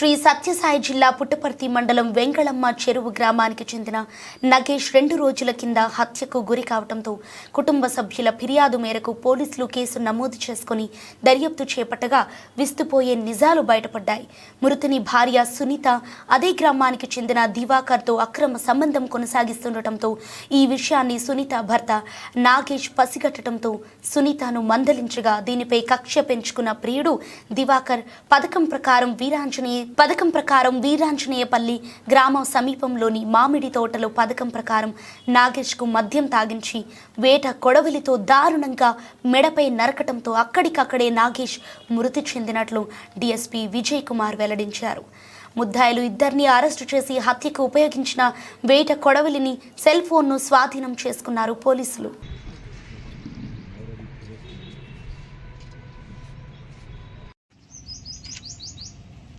శ్రీ సత్యసాయి జిల్లా పుట్టపర్తి మండలం వెంగళమ్మ చెరువు గ్రామానికి చెందిన నగేష్ రెండు రోజుల కింద హత్యకు గురి కావడంతో కుటుంబ సభ్యుల ఫిర్యాదు మేరకు పోలీసులు కేసు నమోదు చేసుకుని దర్యాప్తు చేపట్టగా విస్తుపోయే నిజాలు బయటపడ్డాయి. మృతుని భార్య సునీత అదే గ్రామానికి చెందిన దివాకర్తో అక్రమ సంబంధం కొనసాగిస్తుండటంతో ఈ విషయాన్ని సునీత భర్త నాగేష్ పసిగట్టడంతో సునీతను మందలించగా దీనిపై కక్ష పెంచుకున్న ప్రియుడు దివాకర్ పథకం ప్రకారం వీరాంజనేయ పథకం ప్రకారం వీరాంజనేయపల్లి గ్రామం సమీపంలోని మామిడి తోటలో పథకం ప్రకారం నాగేష్కు మద్యం తాగించి వేట కొడవలితో దారుణంగా మెడపై నరకటంతో అక్కడికక్కడే నాగేష్ మృతి చెందినట్లు డీఎస్పీ విజయ్ కుమార్ వెల్లడించారు. ముద్దాయిలు ఇద్దరిని అరెస్టు చేసి హత్యకు ఉపయోగించిన వేట కొడవలిని సెల్ ఫోన్ను స్వాధీనం చేసుకున్నారు పోలీసులు.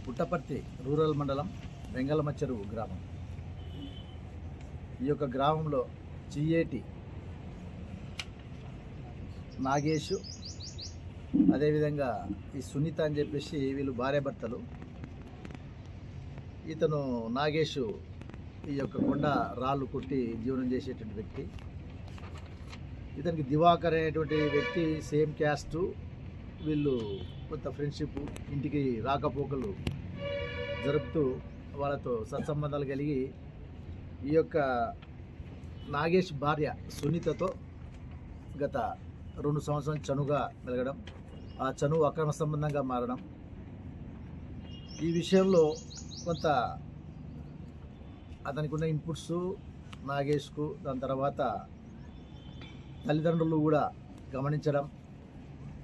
పుట్టపర్తి రూరల్ మండలం వెంగళమ్మ చెరువు గ్రామం. ఈ యొక్క గ్రామంలో చియేటి నాగేషు అదేవిధంగా ఈ సునీత అని చెప్పేసి వీళ్ళు భార్యాభర్తలు ఇతను నాగేషు ఈ యొక్క కొండ రాళ్ళు కొట్టి జీవనం చేసేటువంటి వ్యక్తి. ఇతనికి దివాకర్ అనేటువంటి వ్యక్తి సేమ్ క్యాస్టు. వీళ్ళు కొంత ఫ్రెండ్షిప్ ఇంటికి రాకపోకలు జరుపుతూ వాళ్ళతో సత్సంబంధాలు కలిగి ఈ యొక్క నాగేష్ భార్య సునీతతో గత రెండు సంవత్సరం చనుగా మెలగడం ఆ చనువు అక్రమ సంబంధంగా మారడం. ఈ విషయంలో కొంత అతనికి ఉన్న ఇన్పుట్స్ నాగేష్కు దాని తర్వాత తల్లిదండ్రులు కూడా గమనించడం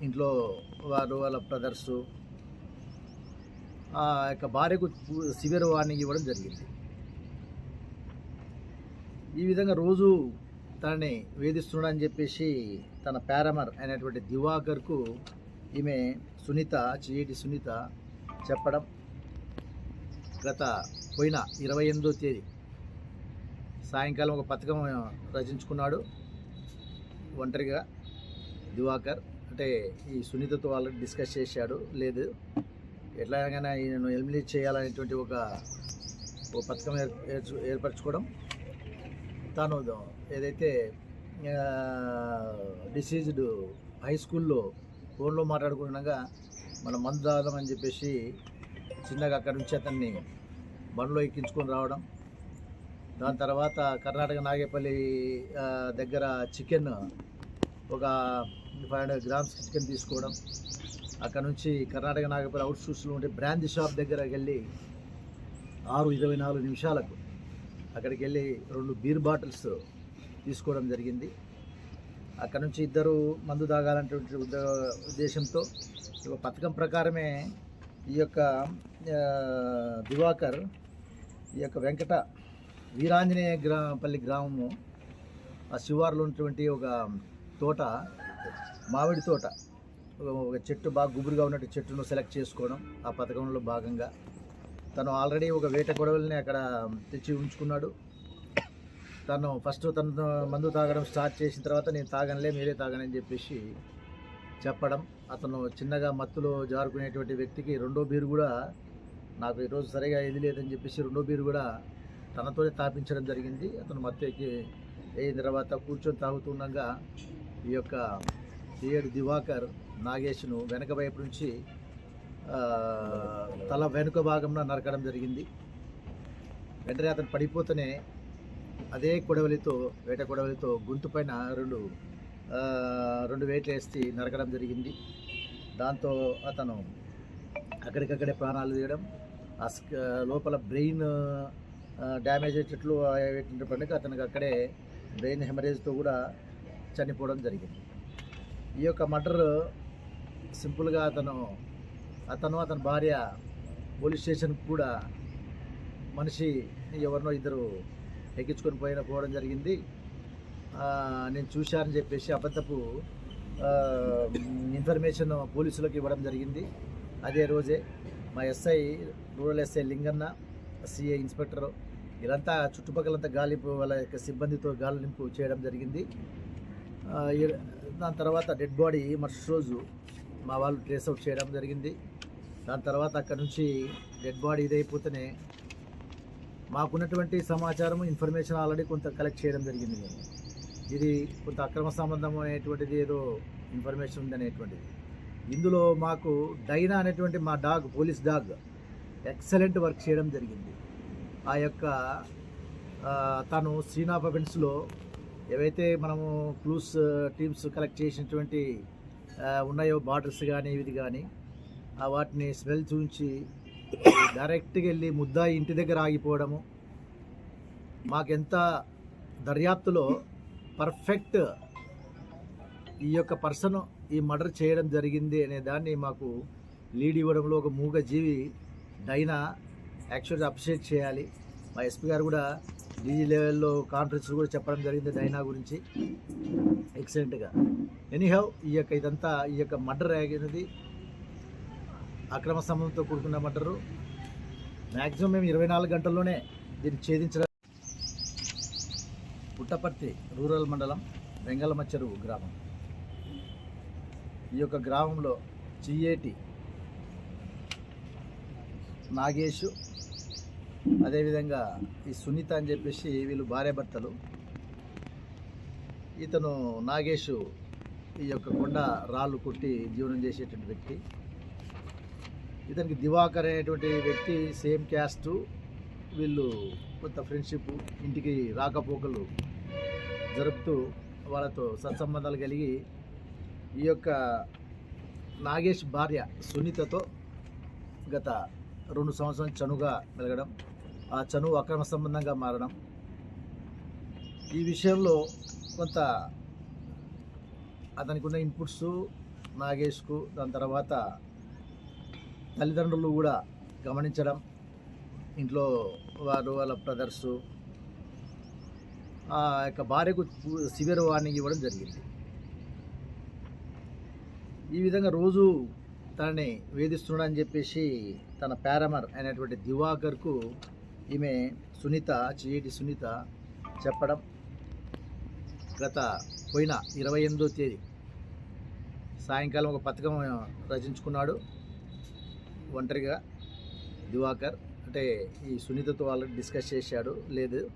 ఇంట్లో వారు వాళ్ళ బ్రదర్సు ఆ యొక్క భార్యకు సివియర్ వార్నింగ్ ఇవ్వడం జరిగింది. ఈ విధంగా రోజు తనని వేధిస్తున్నాడని చెప్పేసి తన పారమర్ అయినటువంటి దివాకర్కు ఈమె సునీత చియేటి సునీత చెప్పడం గత పోయిన ఇరవై ఎనిమిదో తేదీ సాయంకాలం ఒక పథకం రచించుకున్నాడు ఒంటరిగా దివాకర్. అంటే ఈ సునీతతో వాళ్ళు డిస్కస్ చేశాడు. లేదు ఎట్లాగైనా ఈయనను ఎలిమినేట్ చేయాలనేటువంటి ఒక పథకం ఏర్ ఏర్పరచుకోవడం. తాను ఏదైతే డిసీజ్డ్ హై స్కూల్లో ఫోన్లో మాట్లాడుకుంటుండగా మనం మందు తాగదామని చెప్పేసి చిన్నగా అక్కడి నుంచి అతన్ని బండ్లో ఎక్కించుకొని రావడం. దాని తర్వాత కర్ణాటక నాగేపల్లి దగ్గర చికెన్ ఒక ఫైవ్ హండ్రెడ్ గ్రామ్స్ చికెన్ తీసుకోవడం. అక్కడ నుంచి కర్ణాటక నాగపల్లి అవుట్ షూస్లో ఉండే బ్రాంచ్ షాప్ దగ్గరకు వెళ్ళి ఆరు ఇరవై నాలుగు నిమిషాలకు అక్కడికి వెళ్ళి రెండు బీర్ బాటిల్స్ తీసుకోవడం జరిగింది. అక్కడ నుంచి ఇద్దరు మందు తాగాలనేటువంటి ఉద్ద- ఉద్దేశంతో ఒక పథకం ప్రకారమే ఈ యొక్క దివాకర్ ఈ యొక్క వెంకట వీరాంజనేయ గ్రా పల్లి గ్రామము ఆ శివారులో ఉన్నటువంటి ఒక తోట మామిడి తోట. ఒక- చెట్టు బాగా గుబురుగా ఉన్నట్టు చెట్టును సెలెక్ట్ చేసుకోవడం ఆ పథకంలో భాగంగా. తను ఆల్రెడీ ఒక వేట గొడవల్ని అక్కడ తెచ్చి ఉంచుకున్నాడు. తను ఫస్ట్ తను మందు తాగడం స్టార్ట్ చేసిన తర్వాత నేను తాగనులే మీరే తాగనని చెప్పేసి చెప్పడం. అతను చిన్నగా మత్తులో జారుకునేటువంటి వ్యక్తికి రెండో బీరు కూడా నాకు ఈరోజు సరిగా ఇది లేదని చెప్పేసి రెండో బీరు కూడా తనతోనే తాపించడం జరిగింది. అతను మత్తు ఎక్కి అయిన తర్వాత కూర్చొని తాగుతుండగా ఈ యొక్క ఏడు దివాకర్ నాగేష్ను వెనక వైపు నుంచి తల వెనుక భాగంలో నరకడం జరిగింది. వెంటనే అతను పడిపోతూనే అదే కొడవలితో వేట కొడవలితో గొంతు పైన రెండు రెండు వేట్లు వేసి నరకడం జరిగింది. దాంతో అతను అక్కడికక్కడే ప్రాణాలు తీయడం అస్క లోపల బ్రెయిన్ డ్యామేజ్ అయ్యేటట్లు పండుగ అతనికి అక్కడే బ్రెయిన్ హెమరేజ్తో కూడా చనిపోవడం జరిగింది. ఈ యొక్క మర్డర్ సింపుల్గా అతను అతను అతని భార్య పోలీస్ స్టేషన్ కూడా మనిషి ఎవరినో ఇద్దరు ఎక్కించుకొని పోయిన పోవడం జరిగింది. నేను చూశానని చెప్పేసి అబద్ధపు ఇన్ఫర్మేషన్ పోలీసులకు ఇవ్వడం జరిగింది. అదే రోజే మా SI rural SI Linganna CI inspector వీళ్ళంతా చుట్టుపక్కలంతా గాలింపు వాళ్ళ యొక్క సిబ్బందితో గాలింపు చేయడం జరిగింది. దాని తర్వాత డెడ్ బాడీ మరుసటి రోజు మా వాళ్ళు ట్రేస్ అవుట్ చేయడం జరిగింది. దాని తర్వాత అక్కడ నుంచి డెడ్ బాడీ ఇదైపోతేనే మాకున్నటువంటి సమాచారం ఇన్ఫర్మేషన్ ఆల్రెడీ కొంత కలెక్ట్ చేయడం జరిగింది. మేము ఇది కొంత అక్రమ సంబంధం అనేటువంటిది ఏదో ఇన్ఫర్మేషన్ ఉంది అనేటువంటిది. ఇందులో మాకు డైనా అనేటువంటి మా dog police dog excellent work చేయడం జరిగింది. ఆ యొక్క తను సీన్ ఆఫ్ ఏవైతే మనము క్లూస్ టీమ్స్ కలెక్ట్ చేసినటువంటి ఉన్నాయో బార్డర్స్ కానీ ఇది కానీ వాటిని స్మెల్ చూపించి డైరెక్ట్గా వెళ్ళి ముద్దాయి ఇంటి దగ్గర ఆగిపోవడము మాకెంత దర్యాప్తులో పర్ఫెక్ట్ ఈ యొక్క పర్సన్ ఈ మర్డర్ చేయడం జరిగింది అనే దాన్ని మాకు లీడ్ ఇవ్వడంలో ఒక మూగ జీవి డైనా యాక్చువల్గా అప్రిషియేట్ చేయాలి. మా ఎస్పీ గారు కూడా డీజీ లెవెల్లో కాన్ఫరెన్స్ కూడా చెప్పడం జరిగింది డైనా గురించి. ఎక్సలెంట్గా ఎనీహౌ ఈ యొక్క ఇదంతా ఈ యొక్క మర్డర్ అనేది అక్రమ సంబంధంతో కూడుకున్న మర్డరు. మ్యాక్సిమం మేము ఇరవై నాలుగు గంటల్లోనే దీన్ని ఛేదించడం. పుట్టపర్తి రూరల్ మండలం వెంగళమ్మ చెరువు గ్రామం. ఈ యొక్క గ్రామంలో చిఏటి నాగేషు అదేవిధంగా ఈ సునీత అని చెప్పేసి వీళ్ళు భార్యాభర్తలు ఇతను నాగేష్ ఈ యొక్క కొండ రాళ్ళు కొట్టి జీవనం చేసేటువంటి వ్యక్తి. ఇతనికి దివాకర్ అనేటువంటి వ్యక్తి సేమ్ క్యాస్ట్. వీళ్ళు కొంత ఫ్రెండ్షిప్ ఇంటికి రాకపోకలు జరుపుతూ వాళ్ళతో సత్సంబంధాలు కలిగి ఈ యొక్క నాగేష్ భార్య సునీతతో గత రెండు సంవత్సరాలు చనుగా మెలగడం ఆ చనువు అక్రమ సంబంధంగా మారడం. ఈ విషయంలో కొంత అతనికి ఉన్న ఇన్పుట్స్ నాగేష్కు దాని తర్వాత తల్లిదండ్రులు కూడా గమనించడం ఇంట్లో వారు వాళ్ళ బ్రదర్సు ఆ యొక్క భార్యకు సివియర్ వార్నింగ్ ఇవ్వడం జరిగింది. ఈ విధంగా రోజు తనని వేధిస్తున్నాడని చెప్పేసి తన పారమర్ అయినటువంటి దివాకర్కు ఈమె సునీత చియేటి సునీత చెప్పడం గత పోయిన ఇరవై ఎనిమిదో తేదీ. సాయంకాలం ఒక పథకం రచించుకున్నాడు ఒంటరిగా దివాకర్. అంటే ఈ సునీతతో వాళ్ళు డిస్కస్ చేశాడు లేదు.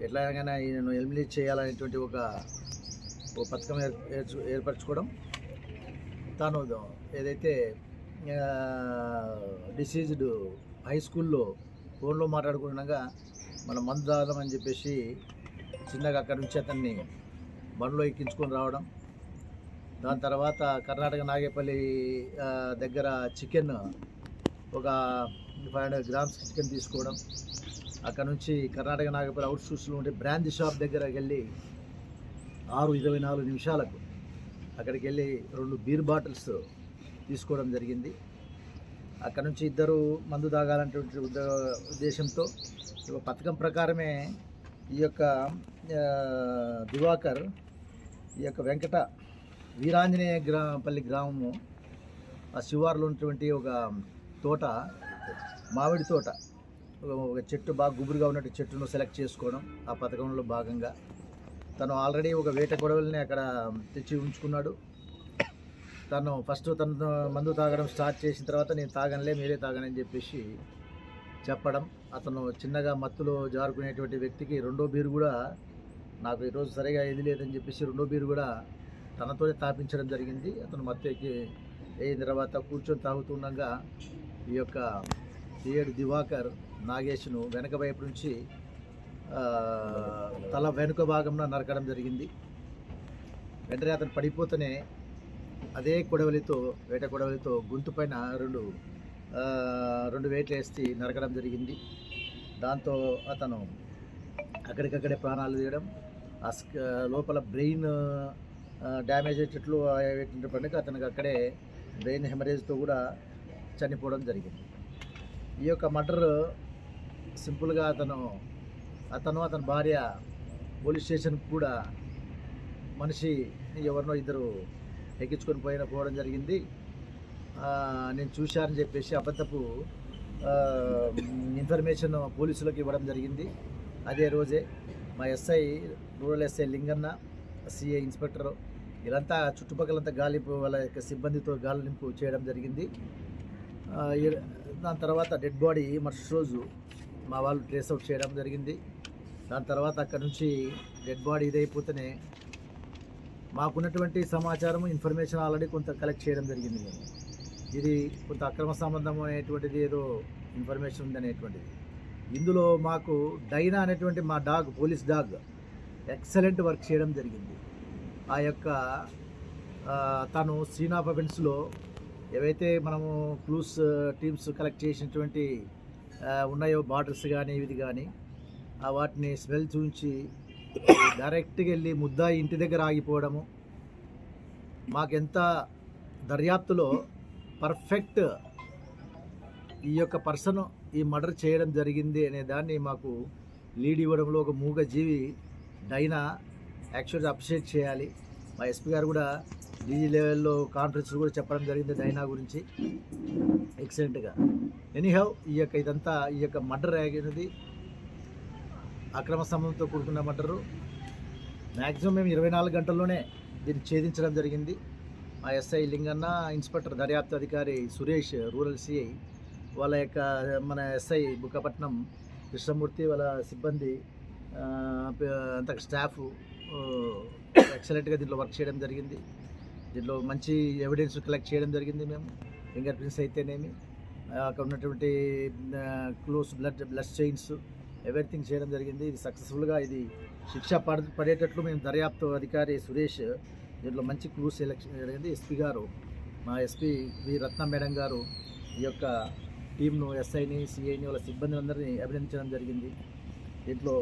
ఎట్లాగైనా ఈయనను ఎలిమినేట్ చేయాలనేటువంటి ఒక ఒక పథకం ఏర్చు- ఏర్పరచుకోవడం తాను ఏదైతే డిసీజ్డ్ హై స్కూల్లో ఫోన్లో మాట్లాడుకుండగా మన మందు తాగదామని చెప్పేసి చిన్నగా అక్కడి నుంచి అతన్ని బండ్లో ఎక్కించుకొని రావడం. దాని తర్వాత కర్ణాటక నాగేపల్లి దగ్గర చికెన్ ఒక ఫైవ్ హండ్రెడ్ గ్రామ్స్ చికెన్ తీసుకోవడం. అక్కడ నుంచి కర్ణాటక నాగపల్లి అవుట్ షూస్లో ఉండే బ్రాంచ్ షాప్ దగ్గరకు వెళ్ళి ఆరు ఇరవై నాలుగు నిమిషాలకు అక్కడికి వెళ్ళి రెండు బీర్ బాటిల్స్ తీసుకోవడం జరిగింది. అక్కడ నుంచి ఇద్దరు మందు తాగాలనేటువంటి ఉద్ద- ఉద్దేశంతో ఒక పథకం ప్రకారమే ఈ యొక్క దివాకర్ ఈ యొక్క వెంకట వీరాంజనేయ గ్రా పల్లి గ్రామము ఆ శివారులో ఉన్నటువంటి ఒక తోట మామిడి తోట ఒక- ఒక చెట్టు బాగా గుబురుగా ఉన్నట్టు చెట్టును సెలెక్ట్ చేసుకోవడం ఆ పథకంలో భాగంగా. తను ఆల్రెడీ ఒక వేట గొడవల్ని అక్కడ తెచ్చి ఉంచుకున్నాడు. తను ఫస్ట్ తను మందు తాగడం స్టార్ట్ చేసిన తర్వాత నేను తాగనులే మీరే తాగనని చెప్పేసి చెప్పడం. అతను చిన్నగా మత్తులో జారుకునేటువంటి వ్యక్తికి రెండో బీరు కూడా నాకు ఈరోజు సరిగా ఇది లేదని చెప్పేసి రెండో బీరు కూడా తనతోనే తాపించడం జరిగింది. అతను మత్తు ఎక్కి అయిన తర్వాత కూర్చొని తాగుతుండగా ఈ యొక్క ఏడు దివాకర్ నాగేష్ను వెనక వైపు నుంచి తల వెనుక భాగంలో నరకడం జరిగింది. వెంటనే అతను పడిపోతేనే అదే కొడవలితో వేట కొడవలితో గొంతు పైన రెండు రెండు వేట్లు వేసి నరకడం జరిగింది. దాంతో అతను అక్కడికక్కడే ప్రాణాలు తీయడం ఆ లోపల బ్రెయిన్ డ్యామేజ్ అయ్యేటట్లు పెట్టిన పండుగ అతనికి అక్కడే బ్రెయిన్ హెమరేజ్తో కూడా చనిపోవడం జరిగింది. ఈ యొక్క మర్డర్ సింపుల్గా అతను అతను అతని భార్య పోలీస్ స్టేషన్కి కూడా మనిషి ఎవరినో ఇద్దరు ఎక్కించుకొని పోయిన పోవడం జరిగింది. నేను చూశానని చెప్పేసి అబద్ధపు ఇన్ఫర్మేషన్ పోలీసులకు ఇవ్వడం జరిగింది. అదే రోజే మా SI rural SI Linganna CI inspector వీళ్ళంతా చుట్టుపక్కలంతా గాలింపు వాళ్ళ యొక్క సిబ్బందితో గాలింపు చేయడం జరిగింది. దాని తర్వాత డెడ్ బాడీ మరుసటి రోజు మా వాళ్ళు ట్రేస్ అవుట్ చేయడం జరిగింది. దాని తర్వాత అక్కడ నుంచి డెడ్ బాడీ ఇదైపోతేనే మాకున్నటువంటి సమాచారం ఇన్ఫర్మేషన్ ఆల్రెడీ కొంత కలెక్ట్ చేయడం జరిగింది మేము ఇది కొంత అక్రమ సంబంధం అనేటువంటిది ఏదో ఇన్ఫర్మేషన్ ఉంది అనేటువంటిది. ఇందులో మాకు డైనా అనేటువంటి మా dog police dog excellent work చేయడం జరిగింది. ఆ యొక్క తను సీన్ ఆఫ్ అఫెన్స్లో ఏవైతే మనము క్లూస్ టీమ్స్ కలెక్ట్ చేసినటువంటి ఉన్నాయో బాటిల్స్ కానీ ఇది కానీ వాటిని స్మెల్ చూపించి డైరెక్ట్గా వెళ్ళి ముద్దా ఇంటి దగ్గర ఆగిపోవడము. మాకెంత దర్యాప్తులో పర్ఫెక్ట్ ఈ యొక్క పర్సన్ ఈ మర్డర్ చేయడం జరిగింది అనే దాన్ని మాకు లీడ్ ఇవ్వడంలో ఒక మూగ జీవి డైనా యాక్చువల్గా అప్రిషియేట్ చేయాలి. మా ఎస్పీ గారు కూడా డీజీ లెవెల్లో కాన్ఫరెన్స్ కూడా చెప్పడం జరిగింది డైనా గురించి. ఎక్సలెంట్గా. ఎనీహౌ ఈ యొక్క ఇదంతా ఈ యొక్క మర్డర్ అయినది అక్రమ సంబంధంతో కూడుకున్న మర్డరు. మ్యాక్సిమం మేము ఇరవై నాలుగు గంటల్లోనే దీన్ని ఛేదించడం జరిగింది. మా ఎస్ఐ లింగన్న ఇన్స్పెక్టర్ దర్యాప్తు అధికారి సురేష్ రూరల్ సిఐ వాళ్ళ యొక్క మన ఎస్ఐ బుక్కపట్నం కృష్ణమూర్తి వాళ్ళ సిబ్బంది అంత స్టాఫ్ ఎక్సలెంట్గా దీంట్లో వర్క్ చేయడం జరిగింది. దీంట్లో మంచి ఎవిడెన్స్ కలెక్ట్ చేయడం జరిగింది మేము. ఫింగర్ ప్రింట్స్ అయితేనేమి అక్కడ ఉన్నటువంటి close blood blood chains everything చేయడం జరిగింది. ఇది సక్సెస్ఫుల్గా ఇది శిక్ష పడేటట్లు మేము దర్యాప్తు అధికారి సురేష్ దీంట్లో మంచి క్లూస్ సెలెక్షన్ జరిగింది. ఎస్పీ గారు మా ఎస్పీ వి రత్న మేడం గారు ఈ యొక్క టీంను ఎస్ఐని సిఐని వాళ్ళ సిబ్బంది అందరినీ అభినందించడం జరిగింది. దీంట్లో